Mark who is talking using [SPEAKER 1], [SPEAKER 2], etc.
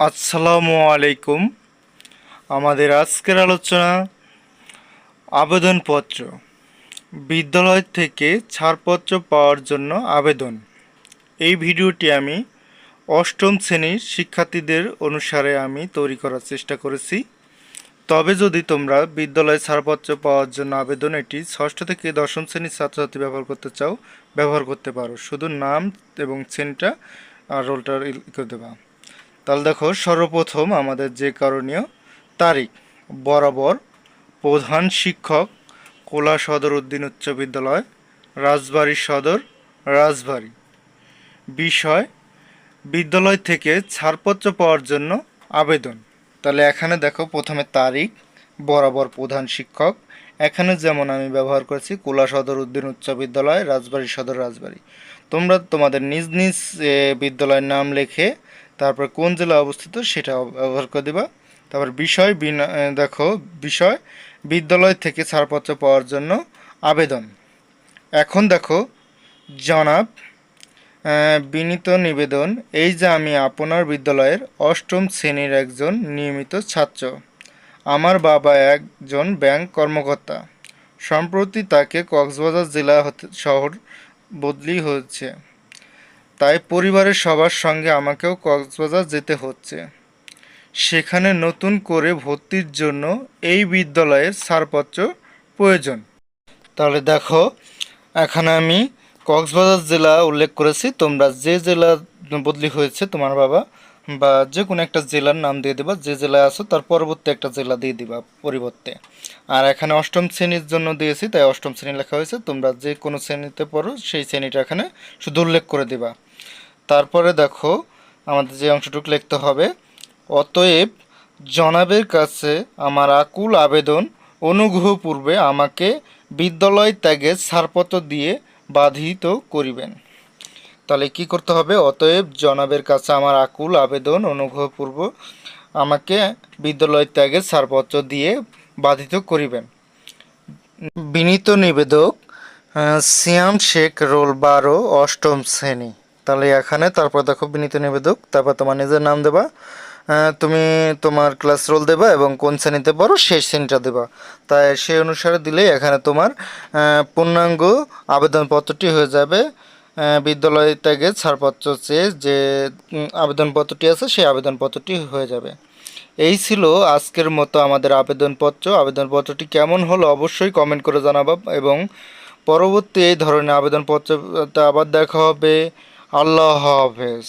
[SPEAKER 1] আসসালামু আলাইকুম। আমাদের আজকের আলোচনা, আবেদনপত্র। বিদ্যালয় থেকে ছাড়পত্র পাওয়ার জন্য আবেদন। এই ভিডিওটি আমি অষ্টম শ্রেণির শিক্ষার্থীদের অনুসারে আমি তৈরি করার চেষ্টা করেছি। তবে যদি তোমরা বিদ্যালয়ে ছাড়পত্র পাওয়ার জন্য আবেদন, এটি ষষ্ঠ থেকে দশম শ্রেণির ছাত্রছাত্রী ব্যবহার করতে চাও, ব্যবহার করতে পারো। শুধু নাম এবং শ্রেণীটা আর রোলটার ই করে দেবা। তাহলে দেখো সর্বপ্রথম আমাদের যে করণীয়, তারিখ। বরাবর প্রধান শিক্ষক, কোলা সদর উদ্দিন উচ্চ বিদ্যালয়, রাজবাড়ী সদর, রাজবাড়ী। বিষয়, বিদ্যালয় থেকে ছাড়পত্র পাওয়ার জন্য আবেদন। তাহলে এখানে দেখো প্রথমে তারিখ, বরাবর প্রধান শিক্ষক। এখানে যেমন আমি ব্যবহার করেছি, কোলা সদর উদ্দিন উচ্চ বিদ্যালয়, রাজবাড়ী সদর, রাজবাড়ী। তোমরা তোমাদের নিজ নিজ বিদ্যালয়ের নাম লিখে তারপর কোন জেলা অবস্থিত সেটা ব্যবহার করে দেবা। তারপর বিষয় দেখো, বিষয়, বিদ্যালয় থেকে ছাড়পত্র পাওয়ার জন্য আবেদন। এখন দেখো, জনাব বিনীত নিবেদন, এই যে আমি আপনার বিদ্যালয়ের অষ্টম শ্রেণির একজন নিয়মিত ছাত্র। আমার বাবা একজন ব্যাংক কর্মকর্তা। সম্প্রতি তাকে কক্সবাজার জেলা শহর বদলি হয়েছে। তাই পরিবারের সবার সঙ্গে আমাকেও কক্সবাজার যেতে হচ্ছে। সেখানে নতুন করে ভর্তির জন্য এই বিদ্যালয়ের ছাড়পত্র প্রয়োজন। তাহলে দেখো, এখানে আমি কক্সবাজার জেলা উল্লেখ করেছি। তোমরা যে জেলা বদলি হয়েছে তোমার বাবা, বা যে কোনো একটা জেলার নাম দিয়ে দেবা। যে জেলায় আছো তার পরবর্তী একটা জেলা দিয়ে দিবা পরিবর্তে। আর এখানে অষ্টম শ্রেণির জন্য দিয়েছি, তাই অষ্টম শ্রেণি লেখা হয়েছে। তোমরা যে কোনো শ্রেণীতে পড়ো, সেই শ্রেণীটা এখানে শুধু উল্লেখ করে দিবা। তারপরে দেখো আমাদের যে অংশটুকু লিখতে হবে। অতএব জনাবের কাছে আমার আকুল আবেদন অনুগ্রহপূর্বে আমাকে বিদ্যালয় ত্যাগের ছাড়পত্র দিয়ে বাধিত করিবেন। তাহলে কি করতে হবে? অতএব জনাবের কাছে আমার আকুল আবেদন অনুগ্রহপূর্ব আমাকে বিদ্যালয় ত্যাগের ছাড়পত্র দিয়ে বাধিত করিবেন। বিনীত নিবেদক সিয়াম শেখ, রোল বারো, অষ্টম শ্রেণি। তাহলে এখানে তারপর দেখো বিনীত নিবেদক, তারপর তোমার নিজের নাম দেবা। তুমি তোমার ক্লাস রোল দেবা এবং কোন শ্রেণীতে পড়ো সেই শ্রেণীটা দেবা। তাই সেই অনুসারে দিলেই এখানে তোমার পূর্ণাঙ্গ আবেদনপত্রটি হয়ে যাবে। বিদ্যালয় ত্যাগে ছাড়পত্র চেয়ে যে আবেদনপত্রটি আছে সেই আবেদনপত্রটি হয়ে যাবে। এই ছিল আজকের মতো আমাদের আবেদনপত্র। আবেদনপত্রটি কেমন হলো অবশ্যই কমেন্ট করে জানাবা এবং পরবর্তী এই ধরনের আবেদনপত্র আবার দেখা হবে। আল্লাহ হাফেজ।